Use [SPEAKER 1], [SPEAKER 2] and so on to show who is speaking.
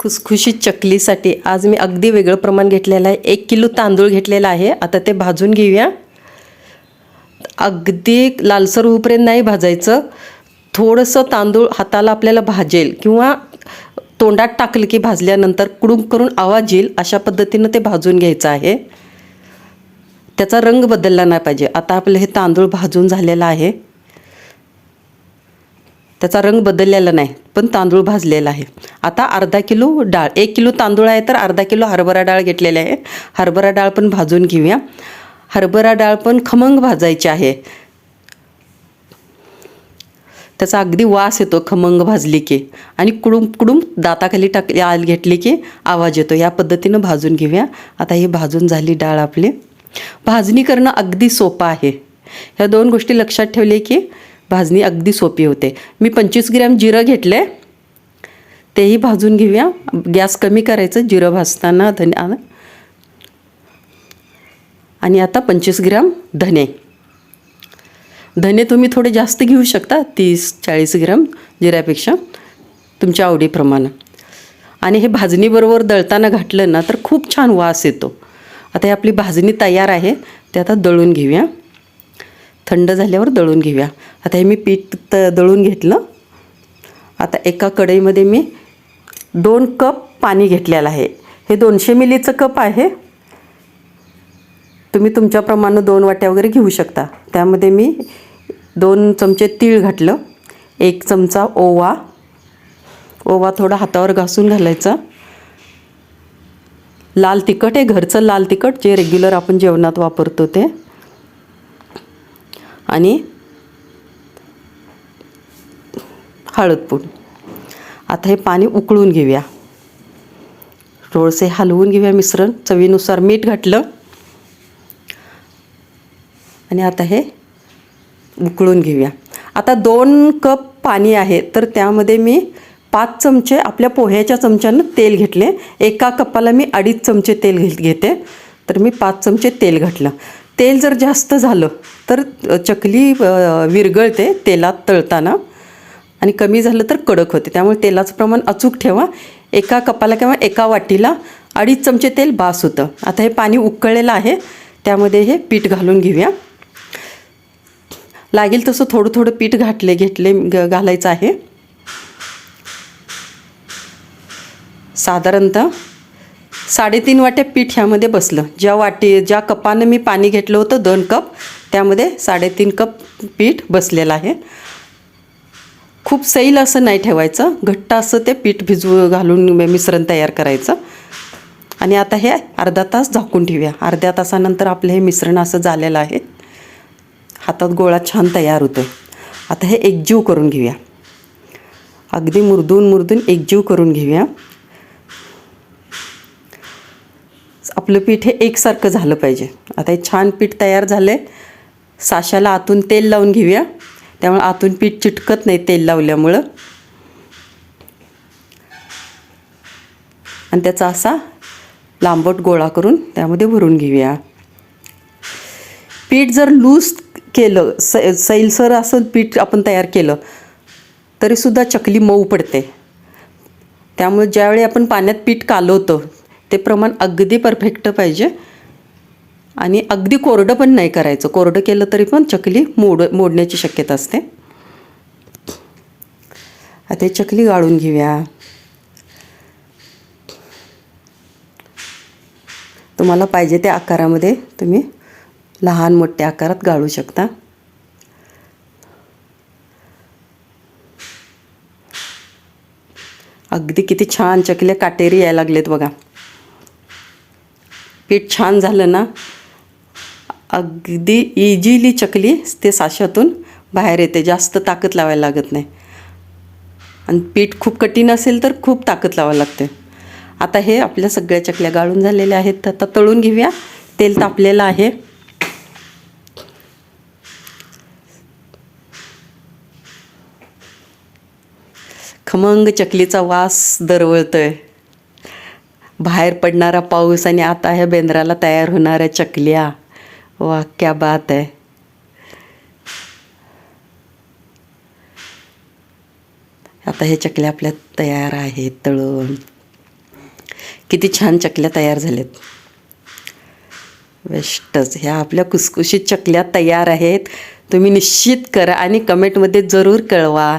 [SPEAKER 1] खुसखुशीत चकलीसाठी आज मी अगदी वेगळं प्रमाण घेतलेलं आहे. एक किलो तांदूळ घेतलेला आहे. आता ते भाजून घेऊया. अगदी लालसर होऊपर्यंत नाही भाजायचं. थोडंसं तांदूळ हाताला आपल्याला भाजेल किंवा तोंडात टाकलं की भाजल्यानंतर कुडूम करून आवाज येईल अशा पद्धतीनं ते भाजून घ्यायचं आहे. त्याचा रंग बदलला नाही पाहिजे. आता आपलं हे तांदूळ भाजून झालेलं आहे. त्याचा रंग बदललेला नाही पण तांदूळ भाजलेला आहे. आता अर्धा किलो डाळ एक किलो तांदूळ आहे तर अर्धा किलो हरभरा डाळ घेतलेली आहे. हरभरा डाळ पण भाजून घेऊया. हरभरा डाळ पण खमंग भाजायची आहे. त्याचा अगदी वास येतो खमंग भाजली की. आणि कुडूम कुडूम दाताखाली टाक आल घेतली की आवाज येतो. या पद्धतीनं भाजून घेऊया. आता ही भाजून झाली डाळ आपली. भाजणी करणं अगदी सोपं आहे. ह्या दोन गोष्टी लक्षात ठेवले की भाजणी अगदी सोपी होते. मी पंचवीस ग्रॅम जिरं घेतले. तेही भाजून घेऊया. गॅस कमी करायचं. जिरं भाजताना धने आणि आता पंचवीस ग्रॅम धने. धने तुम्ही थोडे जास्त घेऊ शकता. तीस चाळीस ग्रॅम जिऱ्यापेक्षा तुमच्या आवडीप्रमाणे. आणि हे भाजणीबरोबर दळताना घातलं ना तर खूप छान वास येतो. आता ही आपली भाजणी तयार आहे. ते आता दळून घेऊया. थंड झाल्यावर दळून घेऊया. आता हे मी पीठ त दळून घेतलं. आता एका कढईमध्ये मी दोन कप पाणी घेतलेलं आहे. हे दोनशे मिलीचं कप आहे. तुम्ही तुमच्याप्रमाणे दोन वाट्या वगैरे घेऊ शकता. त्यामध्ये मी दोन चमचे तीळ घातलं. एक चमचा ओवा. ओवा थोडा हातावर घासून घालायचा. लाल तिखट हे घरचं लाल तिखट जे रेग्युलर आपण जेवणात वापरतो ते. आणि हळदपूड आता हे पाणी उकळून घेऊया. थोडंसे हलवून घेऊया मिश्रण. चवीनुसार मीठ घातलं. आणि आता हे उकळून घेऊया. आता दोन कप पाणी आहे तर त्यामध्ये मी पाच चमचे आपल्या पोह्याच्या चमच्यानं तेल घेतले. एका कपाला मी अडीच चमचे तेल घे घेते. तर मी पाच चमचे तेल घातलं. तेल जर जास्त झालं तर चकली विरगळते तेलात तळताना. आणि कमी झालं तर कडक होते. त्यामुळे तेलाचं प्रमाण अचूक ठेवा. एका कपाला किंवा एका वाटीला अडीच चमचे तेल बास होतं. आता हे पाणी उकळलेलं आहे. त्यामध्ये हे पीठ घालून घेऊया. लागेल तसं थोडं थोडं पीठ घातले घेतले ग घालायचं आहे. साधारणतः साडेतीन वाट्या पीठ ह्यामध्ये बसलं. ज्या वाटी ज्या कपानं मी पाणी घेतलं होतं दोन कप त्यामध्ये साडेतीन कप पीठ बसलेलं आहे. खूप सैल असं नाही ठेवायचं. घट्ट असं ते पीठ भिजवू घालून मिश्रण तयार करायचं. आणि आता हे अर्धा तास झाकून ठेवूया. अर्ध्या तासानंतर आपलं हे मिश्रण असं झालेलं आहे. हातात गोळा छान तयार होतो आता हे एकजीव करून घेऊया. अगदी मुरदून मुरदून एकजीव करून घेऊया. आपलं पीठ हे एकसारखं झालं पाहिजे. आता हे छान पीठ तयार झालं आहे साशाला आतून तेल लावून घेऊया. त्यामुळे आतून पीठ चिटकत नाही तेल लावल्यामुळं. आणि त्याचा असा लांबट गोळा करून त्यामध्ये भरून घेऊया. पीठ जर लूज केलं स सैलसर असं पीठ आपण तयार केलं तरीसुद्धा चकली मऊ पडते. त्यामुळे ज्यावेळी आपण पाण्यात पीठ कालवतो ते प्रमाण अगदी परफेक्ट पाहिजे. आणि अगदी कोरडं पण नाही करायचं. कोरडं केलं तरी पण चकली मोड मोडण्याची शक्यता असते. आता चकली गाळून घेऊया. तुम्हाला पाहिजे त्या आकारामध्ये तुम्ही लहान मोठ्या आकारात गाळू शकता. अगदी किती छान चकल्या काटेरी यायला लागलेत बघा. पीठ छान झालं ना अगदी इजिली चकली ते साशातून बाहेर येते. जास्त ताकद लावायला लागत नाही. आणि पीठ खूप कठीण असेल तर खूप ताकद लावायला लागते. आता हे आपल्या सगळ्या चकल्या गाळून झालेल्या आहेत. तर आता तळून घेऊया. तेल तापलेलं आहे. खमंग चकलीचा वास दरवळतोय. बाहेर पडणारा पाऊस आणि आता ह्या बेंद्राला तयार होणाऱ्या चकल्या. वा क्या बात आहे. आता हे चकल्या आपल्या तयार आहेत तळून. किती छान चकल्या तयार झाल्यात. बेस्टच ह्या आपल्या कुसकुशीत चकल्या तयार आहेत. तुम्ही निश्चित करा आणि कमेंटमध्ये जरूर कळवा.